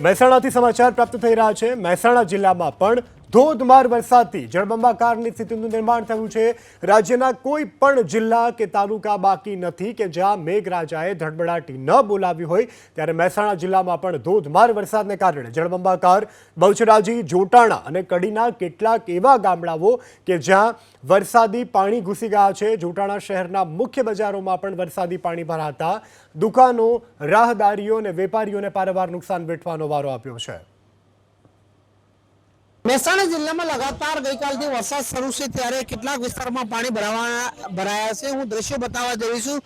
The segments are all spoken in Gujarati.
મહેસાણાથી સમાચાર પ્રાપ્ત થઈ રહ્યા છે. મહેસાણા જિલ્લામાં પણ ધોધમાર વરસાદથી જળબંબાકારની સ્થિતિનું નિર્માણ થયું છે. રાજ્યના કોઈ પણ જિલ્લા કે તાલુકા બાકી નથી કે જ્યાં મેઘરાજાએ ધડબડાટી ન બોલાવી હોય, ત્યારે મહેસાણા જિલ્લામાં પણ ધોધમાર વરસાદને કારણે જળબંબાકાર બહુચરાજી, જોટાણા અને કડીના કેટલાક એવા ગામડાઓ કે જ્યાં વરસાદી પાણી ઘૂસી ગયા છે. જોટાણા શહેરના મુખ્ય બજારોમાં પણ વરસાદી પાણી ભરાતા દુકાનો, રાહદારીઓ અને વેપારીઓને પારવાર નુકસાન વેઠવાનો વારો આપ્યો છે. મહેસાણા જિલ્લામાં લગાતાર ગઈકાલથી વરસાદ શરૂ છે, ત્યારે કેટલાક વિસ્તારમાં પાણી ભરાવાના ભરાયા છે. હું દ્રશ્ય બતાવવા જઈ છું.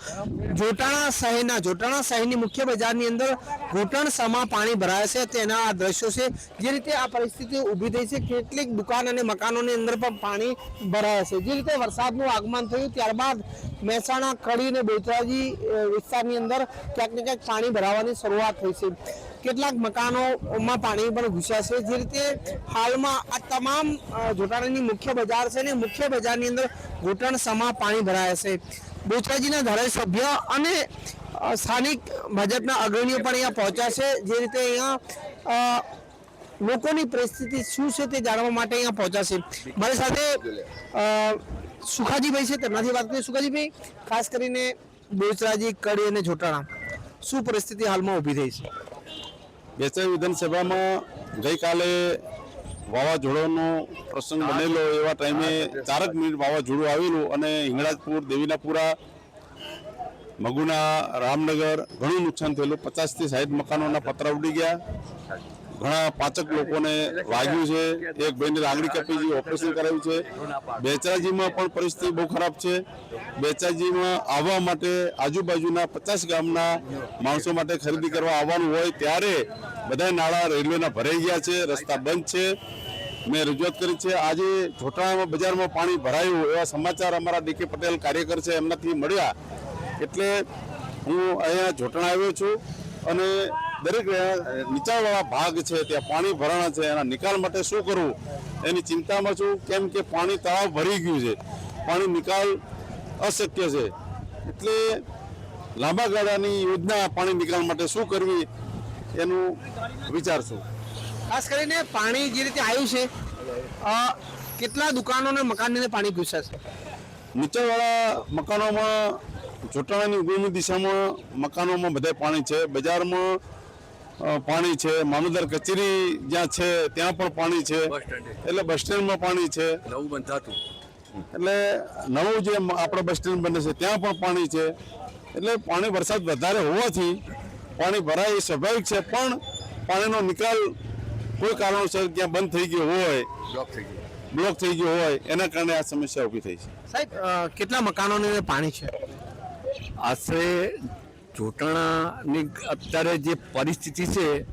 જોટાણા શહેરના જોટાણા શહેરની મુખ્ય બજારની અંદર ઘૂંટણ સમા પાણી ભરાયા છે. તેના આ દ્રશ્યો છે, જે રીતે આ પરિસ્થિતિ ઊભી થઈ છે. કેટલીક દુકાન અને મકાનોની અંદર પણ પાણી ભરાયા છે. જે રીતે વરસાદનું આગમન થયું, ત્યારબાદ મહેસાણા કડી અને બેચરાજી વિસ્તારની અંદર ક્યાંક ને ક્યાંક પાણી ભરાવાની શરૂઆત થઈ છે. કેટલાક મકાનોમાં પાણી પણ ઘૂસ્યા છે. જે રીતે હાલમાં આ તમામ જોટાણાની મુખ્ય બજાર છે ને મુખ્ય બજારની અંદર ઘૂંટણ સમા પાણી ભરાયા છે. બોચરાજીના ધારાસભ્ય અને સ્થાનિક ભાજપના અગ્રણીઓ પણ અહીંયા પહોંચ્યા છે. જે રીતે અહીંયા લોકોની પરિસ્થિતિ શું છે તે જાણવા માટે અહીંયા પહોંચ્યા છે. મારી સાથે સુખાજીભાઈ છે. તેમનાથી વાત કરીએ. સુખાજીભાઈ, ખાસ કરીને બોચરાજી, કડી અને જોટાણા, શું પરિસ્થિતિ હાલમાં ઊભી થઈ છે? બેચર વિધાનસભામાં ગઈકાલે વાવાઝોડાનો પ્રસંગ બનેલો એવા ટાઈમે ચારક મિનિટ વાવાઝોડું આવેલું અને હિંગળાજપુર, દેવીનાપુરા, મગુના, રામનગર, ઘણું નુકસાન થયેલું. પચાસથી સાહીઠ મકાનોના પતરા ઉડી ગયા. ઘણા પાચક લોકોને વાગ્યું છે. એક ભાઈને લાંગડી કાપી ઓપરેશન કરાવ્યું છે. બેચરાજીમાં પણ પરિસ્થિતિ બહુ ખરાબ છે. બેચરાજીમાં આવવા માટે આજુબાજુના પચાસ ગામના માણસો માટે ખરીદી કરવા આવવાનું હોય ત્યારે બધા નાળા રેલવેના ભરાઈ ગયા છે, રસ્તા બંધ છે. મેં રજૂઆત કરી છે, આજે જોટાણામાં બજારમાં પાણી ભરાયું એવા સમાચાર અમારા ડીકે પટેલ કાર્યકર છે એમનાથી મળ્યા. એટલે હું અહીંયા જોટાણા આવ્યો છું અને દરેક નીચાણવાળા ભાગ છે ત્યાં પાણી ભરાણા છે એના નિકાલ માટે શું કરવું? એની ચિંતામાં છું કેમ કે પાણી તળાવ ભરી ગયું છે. પાણી નિકાલ અશક્ય છે. એટલે લાંબા ગાળાની યોજના પાણી નિકાલ માટે શું કરવી એનું વિચારશું ખાસ કરીને પાણી જે રીતે આવ્યું છે કેટલા દુકાનો અને મકાનને પાણી ઘૂસ્યા છે? નીચાણવાળા મકાનોમાં જોટાણાની ઉગમની દિશામાં મકાનોમાં બધે પાણી છે. બજારમાં પાણી છે. મામલતદાર કચેરી જ્યાં છે ત્યાં પણ પાણી છે. એટલે બસ સ્ટેન્ડમાં પાણી છે. નવું બંધાતું એટલે નવું જે આપણે બસ સ્ટેન્ડ બને છે ત્યાં પણ પાણી છે. એટલે પાણી વરસાદ વધારે હોવાથી પાણી ભરાય એ સ્વાભાવિક છે પણ પાણીનો નિકાલ કોઈ કારણોસર ત્યાં બંધ થઈ ગયો હોય બ્લોક થઈ ગયું. બ્લોક થઈ ગયો હોય એના કારણે આ સમસ્યા ઊભી થઈ છે. સાહેબ કેટલા મકાનોને પાણી છે? આશરે જોટાણાની અત્યારે જે પરિસ્થિતિ છે